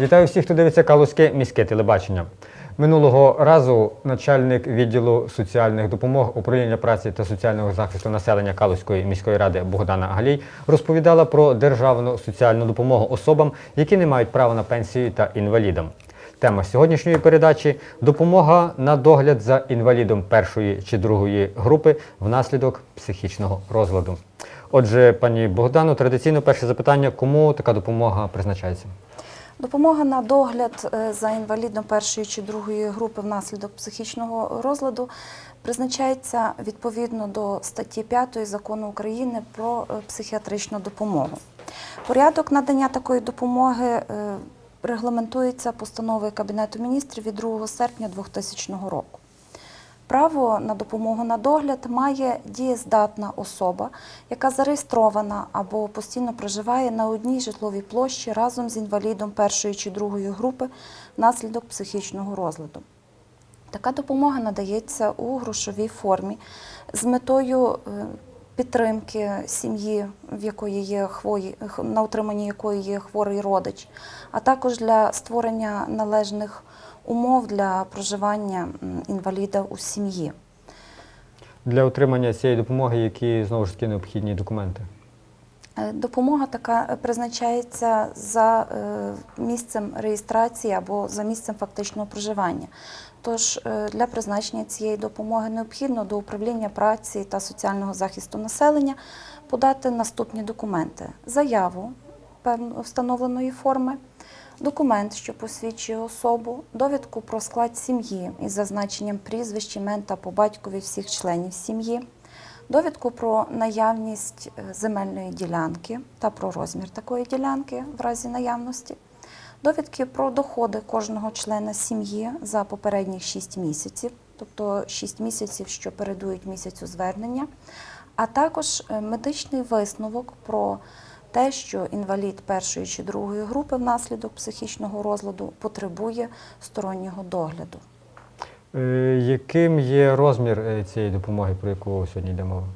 Вітаю всіх, хто дивиться Калузьке міське телебачення. Минулого разу начальник відділу соціальних допомог управління праці та соціального захисту населення Калузької міської ради Богдана Галій розповідала про державну соціальну допомогу особам, які не мають права на пенсію та інвалідам. Тема сьогоднішньої передачі допомога на догляд за інвалідом першої чи другої групи внаслідок психічного розладу. Отже, пані Богдану, традиційно перше запитання: кому така допомога призначається? Допомога на догляд е, за інвалідом першої чи другої групи внаслідок психічного розладу призначається відповідно до статті 5 закону України про е, психіатричну допомогу. Порядок надання такої допомоги е, регламентується постановою Кабінету міністрів від 2 серпня 2000 року. Право на допомогу на догляд має дієздатна особа, яка зареєстрована або постійно проживає на одній житловій площі разом з інвалідом першої чи другої групи внаслідок психічного розладу. Така допомога надається у грошовій формі з метою е, підтримки сім'ї, в якої є хвої, на утриманні якої є хворий родич, а також для створення належних умов для проживання інваліда у сім'ї. Для отримання цієї допомоги, які знову ж таки необхідні документи. Е, Допомога така е, призначається за е, місцем реєстрації або за місцем фактичного проживання. Тож для призначення цієї допомоги необхідно до управління праці та соціального захисту населення подати наступні документи: заяву встановленої форми, документ, що посвідчує особу, довідку про склад сім'ї із зазначенням прізвищ, імен та по батькові всіх членів сім'ї довідку про наявність е, земельної ділянки та про розмір такої ділянки в разі наявності, довідки про доходи кожного члена сім'ї за попередніх 6 місяців, тобто 6 місяців, що передують місяцю звернення, а також е, медичний висновок про те, що інвалід першої чи другої групи внаслідок психічного розладу потребує стороннього догляду. Е, Яким є розмір е, цієї допомоги, про яку сьогодні йде мова?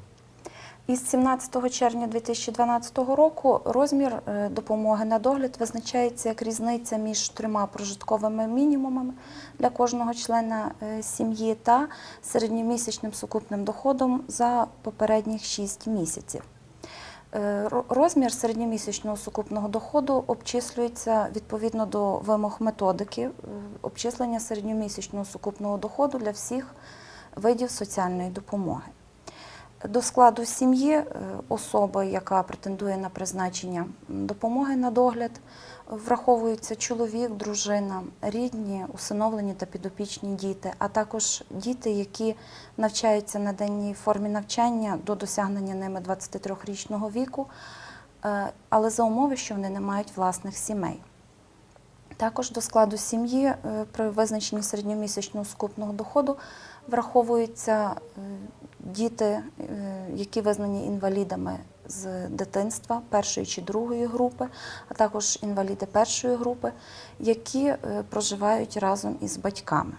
Із 17 червня 2012 року розмір е, допомоги на догляд визначається як різниця між трьома прожитковими мінімумами для кожного члена сім'ї та середньомісячним сукупним доходом за попередніх 6 місяців. Е, ро- Розмір середньомісячного сукупного доходу обчислюється відповідно до вимог методики е, обчислення середньомісячного сукупного доходу для всіх видів соціальної допомоги. До складу сім'ї е, особи, яка претендує на призначення допомоги на догляд, враховуються чоловік, дружина, рідні, усиновлені та підопічні діти, а також діти, які навчаються на денній формі навчання до досягнення ними 23-річного віку, е, але за умови, що вони не мають власних сімей. Також до складу сім'ї е, при визначенні середньомісячного сукупного доходу враховуються діти, е, які визнані інвалідами з дитинства першої чи другої групи, а також інваліди першої групи, які е, проживають разом із батьками.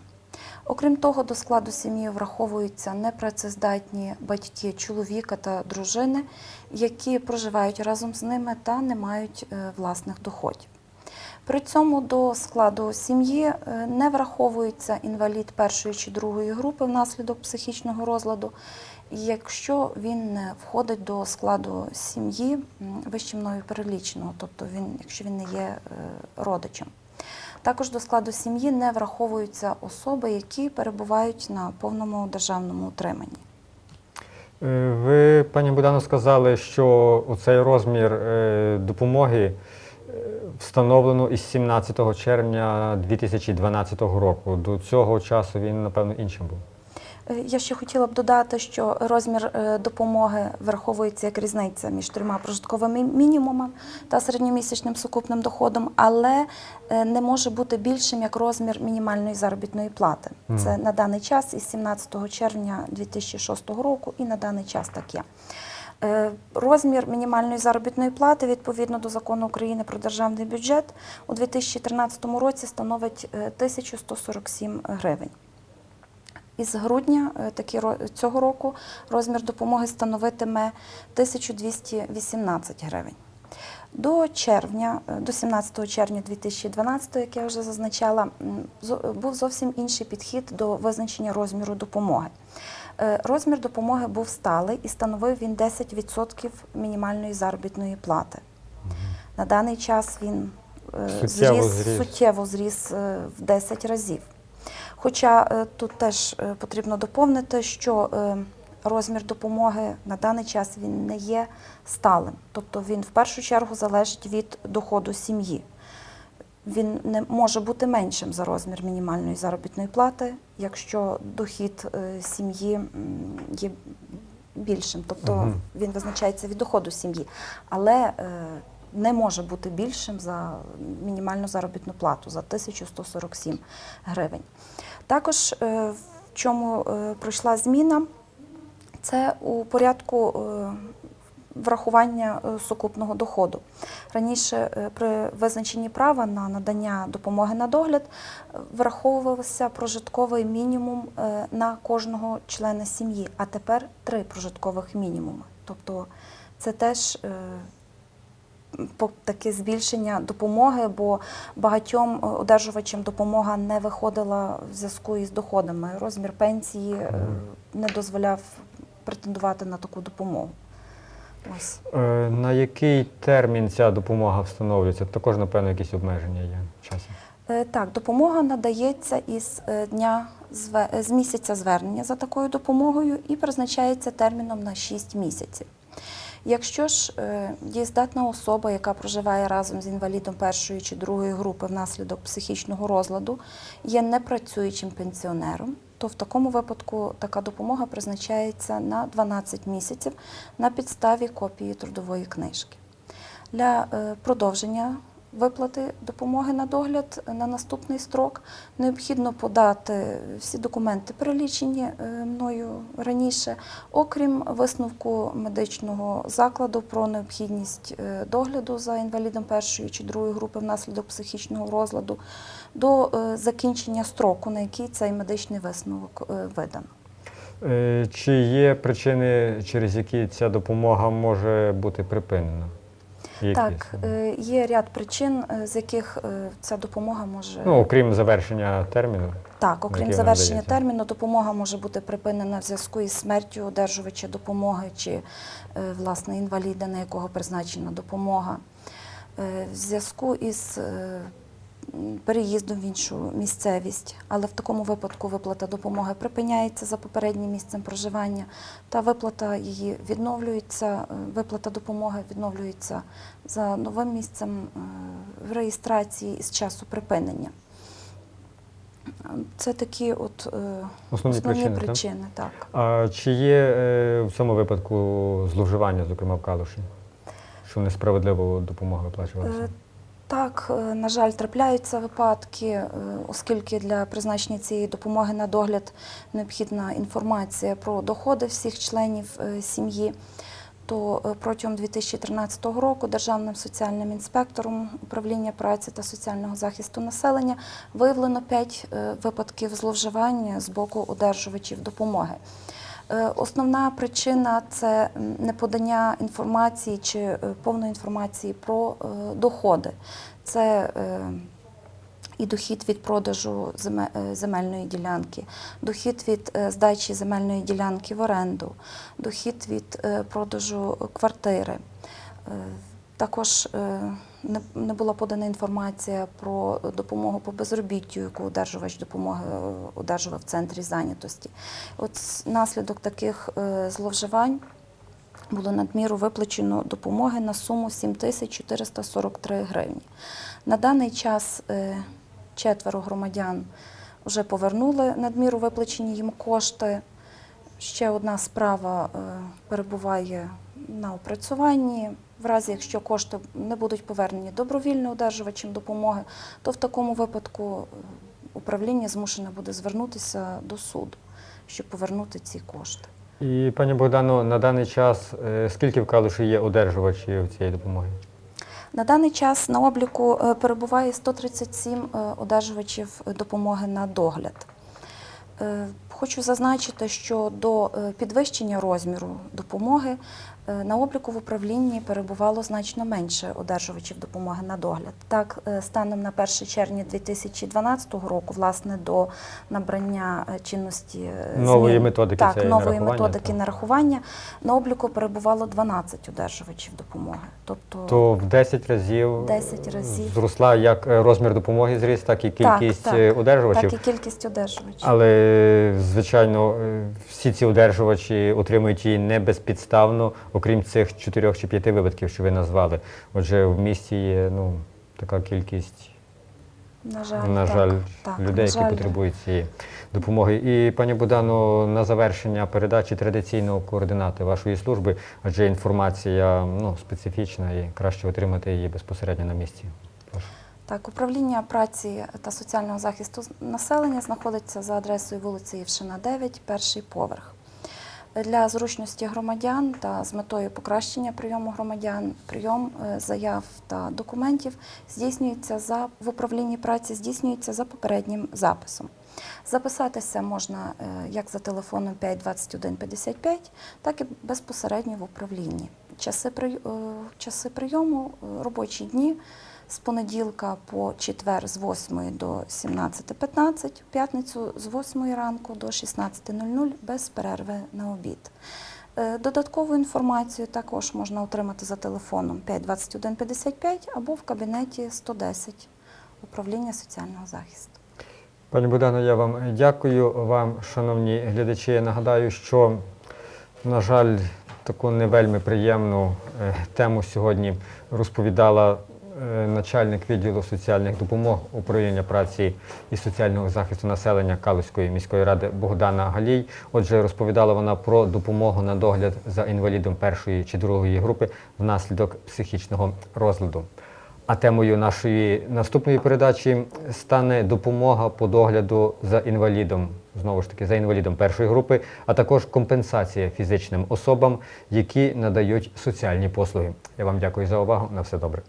Окрім того, до складу сім'ї враховуються непрацездатні батьки чоловіка та дружини, які проживають разом з ними та не мають е, власних доходів. При цьому до складу сім'ї е, не враховується інвалід першої чи другої групи внаслідок психічного розладу, якщо він не входить до складу сім'ї вище мною переліченого, тобто він, якщо він не є е, родичем. Також до складу сім'ї не враховуються особи, які перебувають на повному державному утриманні. Е, Ви, пані Богдану, сказали, що цей розмір допомоги встановлено із 17 червня 2012 року. До цього часу він, напевно, іншим був. Е, Я ще хотіла б додати, що розмір е, допомоги враховується як різниця між трьома прожитковими мінімумами та середньомісячним сукупним доходом, але е, не може бути більшим як розмір мінімальної заробітної плати. Це на даний час із 17 червня 2006 року і на даний час так є. Е, Розмір мінімальної заробітної плати відповідно до закону України про державний бюджет у 2013 році становить е, 1147 гривень. Із грудня е, цього року розмір допомоги становитиме 1218 гривень. До червня, е, до 17 червня 2012, як я вже зазначала, був зовсім інший підхід до визначення розміру допомоги. Е, Розмір допомоги був сталий і становив він 10% мінімальної заробітної плати. На даний час він е, Суттєво зріс, зріс. суттєво зріс е, в 10 разів. Хоча тут теж потрібно доповнити, що розмір допомоги на даний час він не є сталим, тобто він в першу чергу залежить від доходу сім'ї. Він не може бути меншим за розмір мінімальної заробітної плати, якщо дохід е, сім'ї є більшим, тобто він визначається від доходу сім'ї, але е, не може бути більшим за мінімальну заробітну плату за 1147 гривень. Також е, в чому пройшла зміна, це у порядку врахування е, сукупного доходу. Раніше е, при визначенні права на надання допомоги на догляд е, враховувався прожитковий мінімум на кожного члена сім'ї, а тепер три прожиткових мінімуми. Тобто це теж таке збільшення допомоги, бо багатьом одержувачам допомога не виходила в зв'язку із доходами. Розмір пенсії не дозволяв претендувати на таку допомогу. Ось. Е, На який термін ця допомога встановлюється? Також, напевно, якісь обмеження є в часі. Е, Так, допомога надається із е, дня з місяця звернення за такою допомогою і призначається терміном на 6 місяців. Якщо ж дієздатна особа, яка проживає разом з інвалідом першої чи другої групи внаслідок психічного розладу, є непрацюючим пенсіонером, то в такому випадку така допомога призначається на 12 місяців на підставі копії трудової книжки. Для е, продовження виплати допомоги на догляд на наступний строк необхідно подати всі документи, перелічені е, мною раніше, окрім висновку медичного закладу про необхідність е, догляду за інвалідом першої чи другої групи внаслідок психічного розладу до е, закінчення строку, на який цей медичний висновок е, видано. Е, Чи є причини, через які ця допомога може бути припинена? Якісь? Так, є ряд причин, з яких ця допомога може Ну, окрім завершення терміну. Так, окрім завершення надається? терміну, допомога може бути припинена в зв'язку із смертю одержувача допомоги чи власне інваліда, на якого призначена допомога, в зв'язку із переїздом в іншу місцевість, але в такому випадку виплата допомоги припиняється за попереднім місцем проживання, та виплата її відновлюється, е, виплата допомоги відновлюється за новим місцем е, в реєстрації із часу припинення. Це такі от е, Основні, причини. так? причини, так. А чи є е, в цьому випадку зловживання, зокрема в Калуші? Що несправедливо допомога виплачувалася? Е, Так, е, на жаль, трапляються випадки, е, оскільки для призначення цієї допомоги на догляд необхідна інформація про доходи всіх членів е, сім'ї. То протягом 2013 року Державним соціальним інспектором управління праці та соціального захисту населення виявлено 5 випадків зловживання з боку одержувачів допомоги. Е, Основна причина це неподання інформації чи е, повної інформації про е, доходи. Це і дохід від продажу земельної ділянки, дохід від здачі земельної ділянки в оренду, дохід від продажу квартири. Також е, не- була подана інформація про допомогу по безробіттю, яку одержувач допомоги е, одержував в центрі зайнятості. От наслідок таких е, зловживань було надміру виплачено допомоги на суму 7443 гривні. На даний час четверо громадян вже повернули надміру виплачені їм кошти. Ще одна справа перебуває на опрацюванні. В разі, якщо кошти не будуть повернені добровільно одержувачам допомоги, то в такому випадку е, управління змушене буде звернутися до суду, щоб повернути ці кошти. І пані Богдано, на даний час е, скільки в Калуші є одержувачів цієї допомоги? На даний час на обліку е, перебуває 137 е, одержувачів допомоги на догляд. Хочу зазначити, що до підвищення розміру допомоги На обліку в управлінні перебувало значно менше одержувачів допомоги на догляд. Так, е, станом на 1 червня 2012 року, власне, до набрання е, чинності е, Нової змін- методики так, нової нарахування, методики так. нарахування на обліку перебувало 12 одержувачів допомоги. Тобто То в 10 разів 10 разів. зросла як е, розмір допомоги зріс, так і кількість так, е, одержувачів. так і кількість одержувачів. Але, звичайно, е, всі ці одержувачі отримують її не безпідставно, окрім цих чотирьох чи п'яти випадків, що ви назвали. Отже, в місті є ну, така кількість, На жаль, на жаль, так, людей, на які жаль, потребують цієї допомоги. І, пані Будано, на завершення передачі традиційного координати вашої служби, адже інформація ну, специфічна і краще отримати її безпосередньо на місці. Прошу. Так, управління праці та соціального захисту населення знаходиться за адресою вулиці Євшина 9, перший поверх. Для зручності громадян та з метою покращення прийому громадян, прийом е, заяв та документів здійснюється за в управлінні праці, здійснюється за попереднім записом. Записатися можна е, як за телефоном 5 21 55, так і безпосередньо в управлінні. Часи, прий- е, часи прийому, робочі дні з понеділка по четвер з 8 до 17.15, в п'ятницю з 8 ранку до 16.00 без перерви на обід. Е, Додаткову інформацію також можна отримати за телефоном 521 55 або в кабінеті 110 управління соціального захисту. Пані Богдано, я вам дякую. Вам, шановні глядачі, я нагадаю, що, на жаль, таку не вельми приємну е, тему сьогодні розповідала начальник відділу соціальних допомог управління праці і соціального захисту населення Калузької міської ради Богдана Галій. Отже, розповідала вона про допомогу на догляд за інвалідом першої чи другої групи внаслідок психічного розладу. А темою нашої наступної передачі стане допомога по догляду за інвалідом, знову ж таки, за інвалідом першої групи, а також компенсація фізичним особам, які надають соціальні послуги. Я вам дякую за увагу. На все добре.